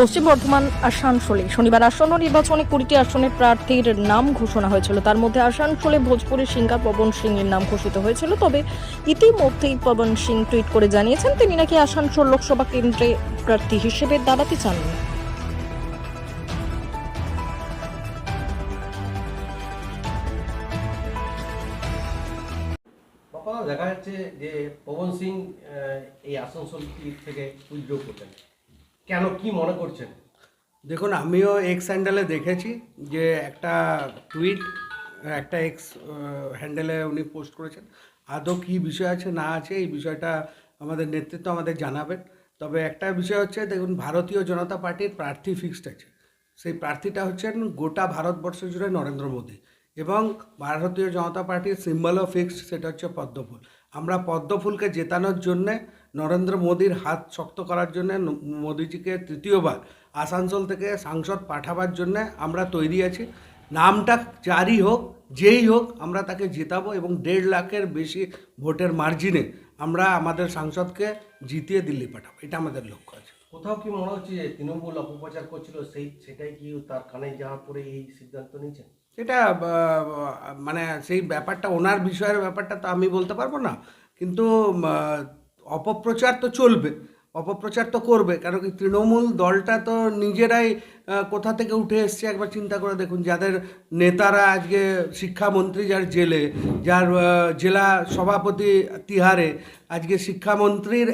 পশ্চিম বর্ধমান আসানসোলে শনিবার আসন্ন নির্বাচনে কুড়িটি আসনের প্রার্থীর নাম ঘোষণা হয়েছিল। তার মধ্যে আসানসোলে ভোজপুরে সিঙ্গার পবন সিং এর নাম ঘোষিত হয়েছিল। তবে ইতিমধ্যেই পবন সিং টুইট করে জানিয়েছেন, তিনি নাকি আসানসোল লোকসভা কেন্দ্রে প্রার্থী হিসেবে দাঁড়াতে চান। দেখা যাচ্ছে যে পবন সিং এই আসানসোল থেকে উইথড্র করছেন কেন, কি মনে করছেন? দেখুন, আমিও এক্স হ্যান্ডেলে দেখেছি যে একটা টুইট একটা এক্স হ্যান্ডেলে উনি পোস্ট করেছেন। আদৌ কী বিষয় আছে, না আছে, এই বিষয়টা আমাদের নেতৃত্ব আমাদের জানাবেন। তবে একটা বিষয় হচ্ছে, দেখুন, ভারতীয় জনতা পার্টির প্রার্থী ফিক্সড আছে। সেই প্রার্থীটা হচ্ছেন গোটা ভারতবর্ষ জুড়ে নরেন্দ্র মোদী এবং ভারতীয় জনতা পার্টির সিম্বলও ফিক্সড সেটা হচ্ছে পদ্মফুল। আমরা পদ্মফুলকে জেতানোর জন্যে নরেন্দ্র মোদীর হাত শক্ত করার জন্য মোদীজিকে তৃতীয়বার আসানসোল থেকে সাংসদ পাঠাবার জন্য আমরা তৈরি আছি। নামটা জারি হোক যেই হোক আমরা তাকে জেতাবো এবং দেড় লাখের বেশি ভোটের মার্জিনে আমরা আমাদের সাংসদকে জিতিয়ে দিল্লি পাঠাবো। এটা আমাদের লক্ষ্য আছে। কোথাও কি মনে হচ্ছে যে তৃণমূল অপপ্রচার করছিল সেই সেটাই কি তার কানে যাওয়ার পরে এই সিদ্ধান্ত নিয়েছেন সেটা মানে সেই ব্যাপারটা ওনার বিষয়ের ব্যাপারটা তো আমি বলতে পারব না। কিন্তু অপপ্রচার তো চলবে, অপপ্রচার তো করবে, কারণ কি তৃণমূল দলটা তো নিজেরাই কোথা থেকে উঠে এসছে একবার চিন্তা করে দেখুন, যাদের নেতারা আজকে শিক্ষামন্ত্রী যার জেলে, যার জেলা সভাপতি তিহারে, আজকে শিক্ষামন্ত্রীর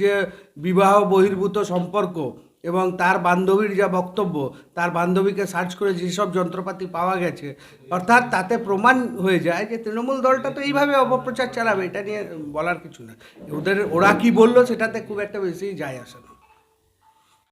যে বিবাহ বহির্ভূত সম্পর্ক এবং তার বান্ধবীর যা বক্তব্য, তার বান্ধবীকে সার্চ করে যেসব যন্ত্রপাতি পাওয়া গেছে, অর্থাৎ তাতে প্রমাণ হয়ে যায় যে তৃণমূল দলটা তো এইভাবে অপপ্রচার চালাবে, এটা নিয়ে বলার কিছু না। ওদের, ওরা কি বলল সেটাতে খুব একটা বেশি যায় আসে না।